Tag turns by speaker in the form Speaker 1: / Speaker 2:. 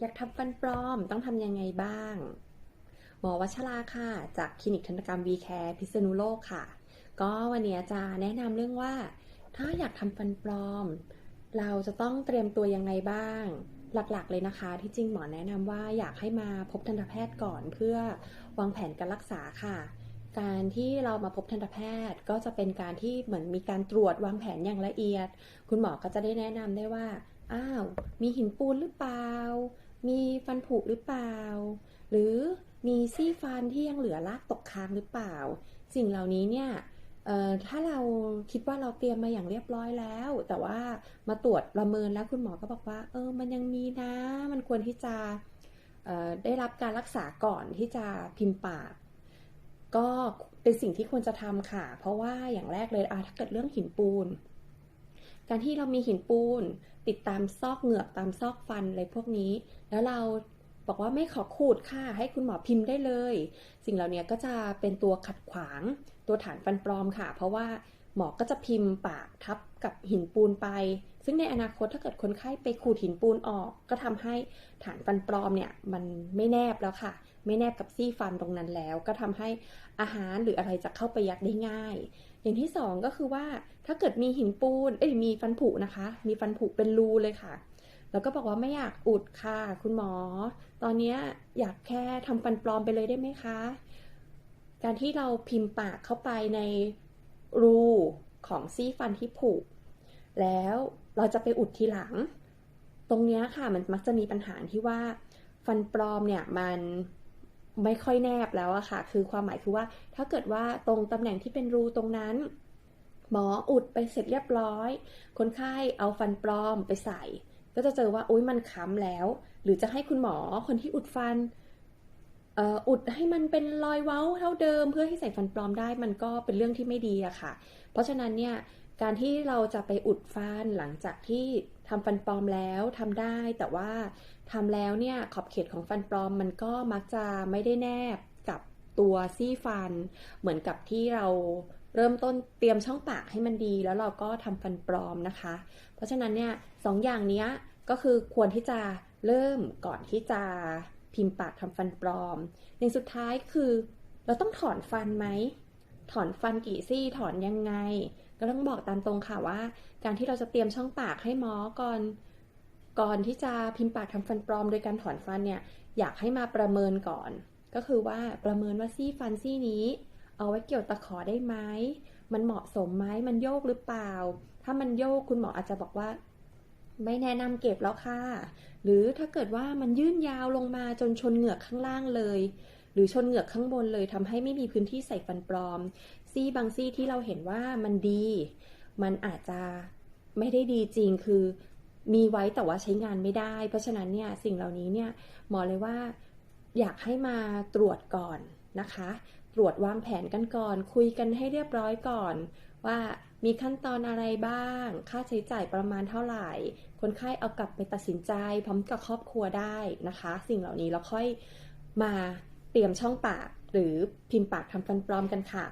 Speaker 1: อยากทำฟันปลอมต้องทำยังไงบ้าง หมอวัชราค่ะ จากคลินิกทันตกรรม V Care พิษณุโลกค่ะ ก็วันนี้จะแนะนำเรื่องว่า ถ้าอยากทำฟันปลอม เราจะต้องเตรียมตัวยังไงบ้าง หลักๆเลยนะคะ ที่จริงหมอแนะนำว่าอยากให้มาพบทันตแพทย์ก่อนเพื่อวางแผนการรักษาค่ะการที่เรามาพบทันตแพทย์ก็จะเป็นการที่เหมือนมีการตรวจวางแผนอย่างละเอียด คุณหมอก็จะได้แนะนำได้ว่า อ้าว มีหินปูนหรือเปล่า มีฟันผุหรือเปล่า หรือมีซี่ฟันที่ยังเหลือรากตกค้างหรือเปล่า สิ่งเหล่านี้เนี่ยถ้าเราคิดว่าเราเตรียมมาอย่างเรียบร้อยแล้ว แต่ว่ามาตรวจประเมินแล้วคุณหมอก็บอกว่า เออ มันยังมีนะ มันควรที่จะได้รับการรักษาก่อนที่จะพิมพ์ปาก ก็เป็นสิ่งที่ควรจะทำค่ะ เพราะว่าอย่างแรกเลยอะถ้าเกิดเรื่องหินปูน การที่เรามีหินปูน ติดตามซอกเหงือกตามซอกฟันอะไรพวกนี้ แล้วเราบอกว่าไม่ขอขูดค่ะ ให้คุณหมอพิมพ์ได้เลย สิ่งเหล่านี้ก็จะเป็นตัวขัดขวางตัวฐานฟันปลอมค่ะ เพราะว่าหมอก็จะพิมพ์ปากทับกับหินปูนไป ซึ่งในอนาคตถ้าเกิดคนไข้ไปขูดหินปูนออก ก็ทำให้ฐานฟันปลอมเนี่ยมันไม่แนบแล้วค่ะ ไม่แนบกับซี่ฟันตรงนั้นแล้ว ก็ทำให้อาหารหรืออะไรจะเข้าไปยัดได้ง่าย อย่างที่สองก็คือว่าถ้าเกิดมีหินปูนเอ้ยมีฟันผุนะคะ มีฟันผุเป็นรูเลยค่ะ แล้วก็บอกว่าไม่อยากอุดค่ะ คุณหมอ ตอนนี้อยากแค่ทำฟันปลอมไปเลยได้ไหมคะ การที่เราพิมพ์ปากเข้าไปในรูของซี่ฟันที่ผุแล้วเราจะไปอุดทีหลัง ตรงนี้ค่ะมันมักจะมีปัญหาที่ว่า ฟันปลอมเนี่ยมัน ไม่ค่อยแนบแล้วอะค่ะ คือความหมายคือว่า ถ้าเกิดว่าตรงตำแหน่งที่เป็นรูตรงนั้น หมออุดไปเสร็จเรียบร้อย คนไข้เอาฟันปลอมไปใส่ ก็จะเจอว่าอุ้ยมันค้ำแล้ว หรือจะให้คุณหมอคนที่อุดฟันอุดให้มันเป็นรอยเว้าเท่าเดิม เพื่อให้ใส่ฟันปลอมได้มันก็เป็นเรื่องที่ไม่ดีอะค่ะ เพราะฉะนั้นเนี่ย การที่เราจะไปอุดฟันหลังจากที่ทำฟันปลอมแล้วทำได้ แต่ว่าทำแล้วเนี่ยขอบเขตของฟันปลอมมันก็มักจะไม่ได้แนบกับตัวซี่ฟัน เหมือนกับที่เราเริ่มต้นเตรียมช่องปากให้มันดี แล้วเราก็ทำฟันปลอมนะคะ เพราะฉะนั้นเนี่ยสองอย่างนี้ก็คือควรที่จะเริ่มก่อนที่จะพิมพ์ปากทำฟันปลอมอย่างสุดท้ายคือ เราต้องถอนฟันไหมถอนฟันกี่ซี่ถอนยังไง ก็ต้องบอกตามตรงค่ะว่า การที่เราจะเตรียมช่องปากให้หมอก่อนก่อนที่จะพิมพ์ปากทำฟันปลอมโดยการถอนฟันเนี่ยอยากให้มาประเมินก่อน ก็คือว่าประเมินว่าซี่ฟันซี่นี้ เอาไว้เกี่ยวตะขอได้ไหมมันเหมาะสมไหมมันโยกหรือเปล่า ถ้ามันโยกคุณหมออาจจะบอกว่า ไม่แนะนำเก็บแล้วค่ะ หรือถ้าเกิดว่ามันยื่นยาวลงมาจนชนเหงือกข้างล่างเลย รือชนเหงือกข้างบนเลยทำให้ไม่มีพื้นที่ใส่ฟันปลอม ซี่บางซี่ที่เราเห็นว่ามันดี มันอาจจะไม่ได้ดีจริงคือมีไว้แต่ว่าใช้งานไม่ได้ เพราะฉะนั้นเนี่ยสิ่งเหล่านี้เนี่ยหมอเลยว่าอยากให้มาตรวจก่อนนะคะ ตรวจวางแผนกันก่อน คุยกันให้เรียบร้อยก่อน ว่ามีขั้นตอนอะไรบ้าง ค่าใช้จ่ายประมาณเท่าไหร่ คนไข้เอากลับไปตัดสินใจ พร้อมกับครอบครัวได้นะคะ สิ่งเหล่านี้เราค่อยมา เตรียมช่องปาก หรือพิมพ์ปากทำฟันปลอมกันค่ะ